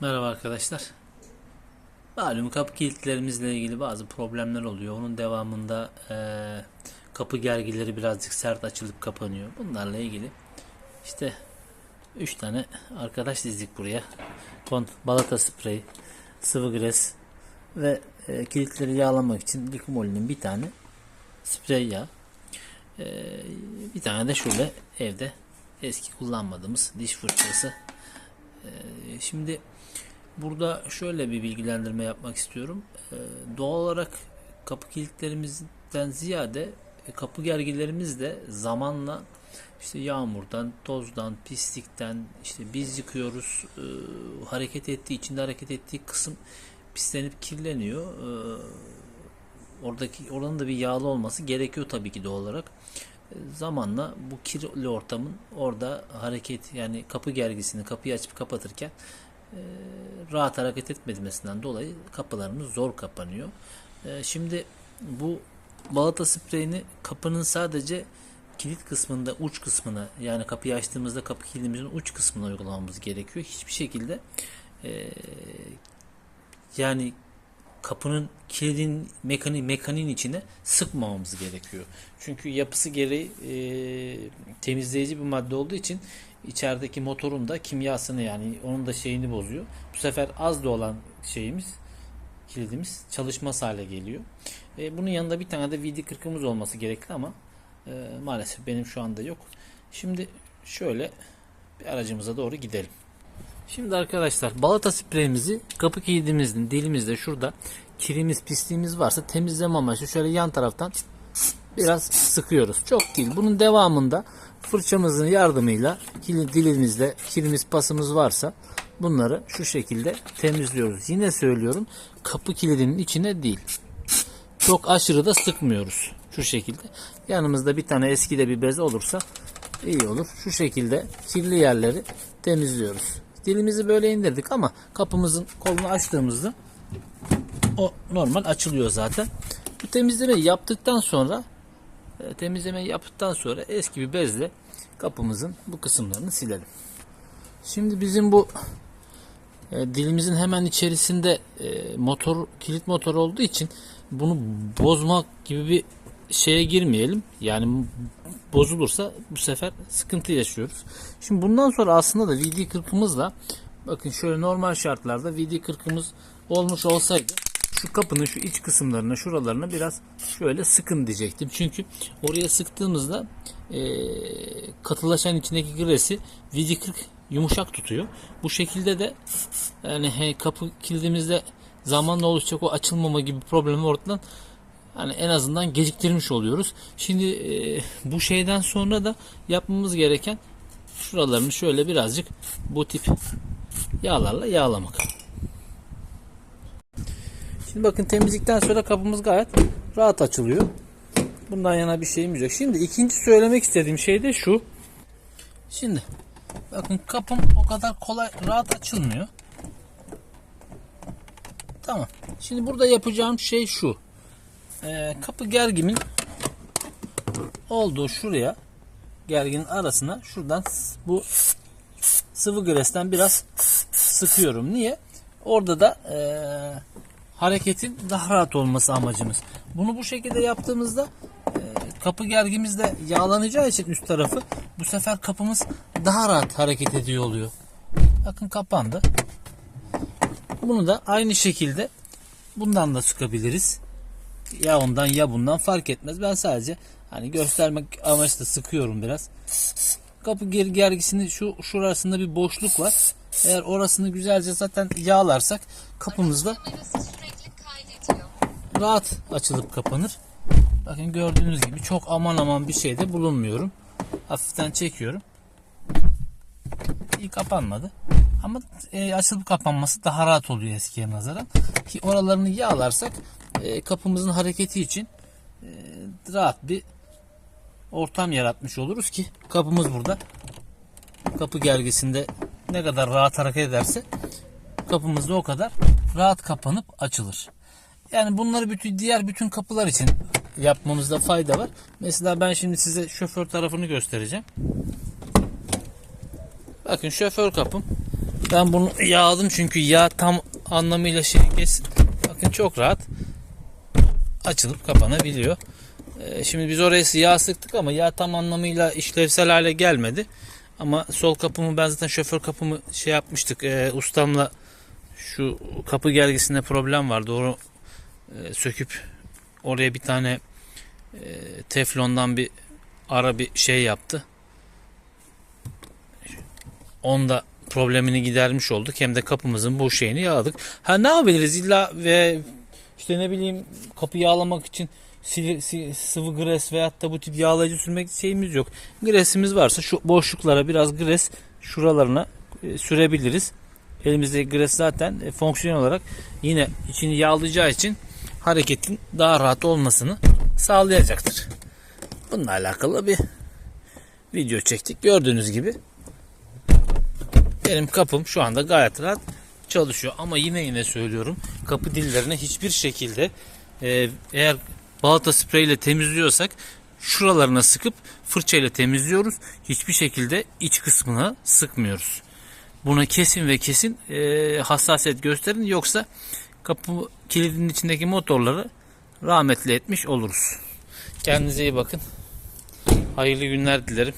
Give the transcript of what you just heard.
Merhaba arkadaşlar. Malum kapı kilitlerimizle ilgili bazı problemler oluyor. Onun devamında eee, kapı gergileri birazcık sert açılıp kapanıyor. Bunlarla ilgili işte 3 tane arkadaş dizdik buraya. Kont balata spreyi, sıvı gres ve eee, kilitleri yağlamak için Likumoli'nin bir tane sprey yağı. Eee, bir tane de şöyle evde eski kullanmadığımız diş fırçası. Eee, şimdi Burada şöyle bir bilgilendirme yapmak istiyorum. Ee, doğal olarak kapı kilitlerimizden ziyade e, kapı gergilerimiz de zamanla işte yağmurdan, tozdan, pislikten işte biz yıkıyoruz. e, hareket ettiği, içinde hareket ettiği kısım pislenip kirleniyor. Ee, oradaki oranın da bir yağlı olması gerekiyor tabii ki doğal olarak. E, Zamanla bu kirli ortamın orada hareket yani kapı gergisini kapıyı açıp kapatırken rahat hareket etmemesinden dolayı kapılarımız zor kapanıyor. Ee, Şimdi bu balata spreyini kapının sadece kilit kısmında uç kısmına yani kapıyı açtığımızda kapı kilidimizin uç kısmına uygulamamız gerekiyor. Hiçbir şekilde e, yani kapının kilidin mekaniği mekaniğin içine sıkmamamız gerekiyor. Çünkü yapısı gereği e, temizleyici bir madde olduğu için içerideki motorun da kimyasını yani onun da şeyini bozuyor. Bu sefer az da olan şeyimiz kilidimiz çalışmaz hale geliyor. E, bunun yanında bir tane de VD40'ımız olması gerekli ama e, maalesef benim şu anda yok. Şimdi şöyle bir aracımıza doğru gidelim. Şimdi arkadaşlar balata spreyimizi kapı kilidimizin dilimizde şurada kirimiz pisliğimiz varsa temizleme amaçlı şöyle yan taraftan biraz sıkıyoruz. Çok değil. Bunun devamında fırçamızın yardımıyla dilimizde kirimiz pasımız varsa bunları şu şekilde temizliyoruz. Yine söylüyorum kapı kilidinin içine değil. Çok aşırı da sıkmıyoruz. Şu şekilde. Yanımızda bir tane eski de bir bez olursa iyi olur. Şu şekilde kirli yerleri temizliyoruz. Dilimizi böyle indirdik ama kapımızın kolunu açtığımızda o normal açılıyor zaten. Bu temizlemeyi yaptıktan sonra e, temizlemeyi yaptıktan sonra eski bir bezle kapımızın bu kısımlarını silelim. Şimdi bizim bu e, dilimizin hemen içerisinde e, motor kilit motor olduğu için bunu bozmak gibi bir şeye girmeyelim. Yani bozulursa bu sefer sıkıntı yaşıyoruz. Şimdi bundan sonra aslında da VD40'ımızla bakın şöyle normal şartlarda VD40'ımız olmuş olsaydı şu kapının şu iç kısımlarına şuralarına biraz şöyle sıkın diyecektim. Çünkü oraya sıktığımızda e, katılaşan içindeki gresi VD40 yumuşak tutuyor. Bu şekilde de yani kapı kilidimizde zamanla oluşacak o açılmama gibi problemi ortadan hani en azından geciktirmiş oluyoruz. Şimdi e, bu şeyden sonra da yapmamız gereken şuralarını şöyle birazcık bu tip yağlarla yağlamak. Şimdi bakın temizlikten sonra kapımız gayet rahat açılıyor. Bundan yana bir şeyimiz yok. Şimdi ikinci söylemek istediğim şey de şu. Şimdi bakın kapım o kadar kolay rahat açılmıyor. Tamam. Şimdi burada yapacağım şey şu. Ee, kapı gergimin olduğu şuraya gerginin arasına şuradan bu sıvı gresten biraz sıkıyorum. Niye? Orada da eee hareketin daha rahat olması amacımız. Bunu bu şekilde yaptığımızda e, kapı gergimiz de yağlanacağı için üst tarafı bu sefer kapımız daha rahat hareket ediyor oluyor. Bakın kapandı. Bunu da aynı şekilde bundan da sıkabiliriz. Ya ondan ya bundan fark etmez. Ben sadece hani göstermek amaçlı sıkıyorum biraz. Kapı ger gergisini şu şurasında bir boşluk var. Eğer orasını güzelce zaten yağlarsak kapımızda rahat açılıp kapanır. Bakın gördüğünüz gibi çok aman aman bir şey de bulunmuyorum. Hafiften çekiyorum. İyi kapanmadı. Ama e, açılıp kapanması daha rahat oluyor eskiye nazaran. Ki oralarını yağlarsak e, kapımızın hareketi için e, rahat bir ortam yaratmış oluruz ki kapımız burada. Kapı gergisinde ne kadar rahat hareket ederse kapımız da o kadar rahat kapanıp açılır. Yani bunları bütün diğer bütün kapılar için yapmamızda fayda var. Mesela ben şimdi size şoför tarafını göstereceğim. Bakın şoför kapım Ben bunu yağladım çünkü yağ tam anlamıyla şey kesin. Bakın çok rahat açılıp kapanabiliyor. Ee, Şimdi biz oraya yağ sıktık ama yağ tam anlamıyla işlevsel hale gelmedi. Ama sol kapımı ben zaten şoför kapımı şey yapmıştık. Ee, ustamla şu kapı gergisinde problem vardı. Onu e, söküp oraya bir tane e, teflondan bir ara bir şey yaptı. Onda problemini gidermiş olduk. Hem de kapımızın bu şeyini yağladık. Ha ne yapabiliriz illa ve işte ne bileyim kapı yağlamak için sil- si- sıvı gres veyahut da bu tip yağlayıcı sürmek şeyimiz yok. Gresimiz varsa şu boşluklara biraz gres şuralarına e, sürebiliriz. Elimizdeki gres zaten e, fonksiyon olarak yine içini yağlayacağı için hareketin daha rahat olmasını sağlayacaktır. Bununla alakalı bir video çektik. Gördüğünüz gibi benim kapım şu anda gayet rahat çalışıyor. Ama yine yine söylüyorum kapı dillerine hiçbir şekilde e, eğer balata spreyle temizliyorsak şuralarına sıkıp fırçayla temizliyoruz. Hiçbir şekilde iç kısmına sıkmıyoruz. Buna kesin ve kesin e, hassasiyet gösterin yoksa kapı kilidinin içindeki motorları rahmetli etmiş oluruz. Kendinize iyi bakın. Hayırlı günler dilerim.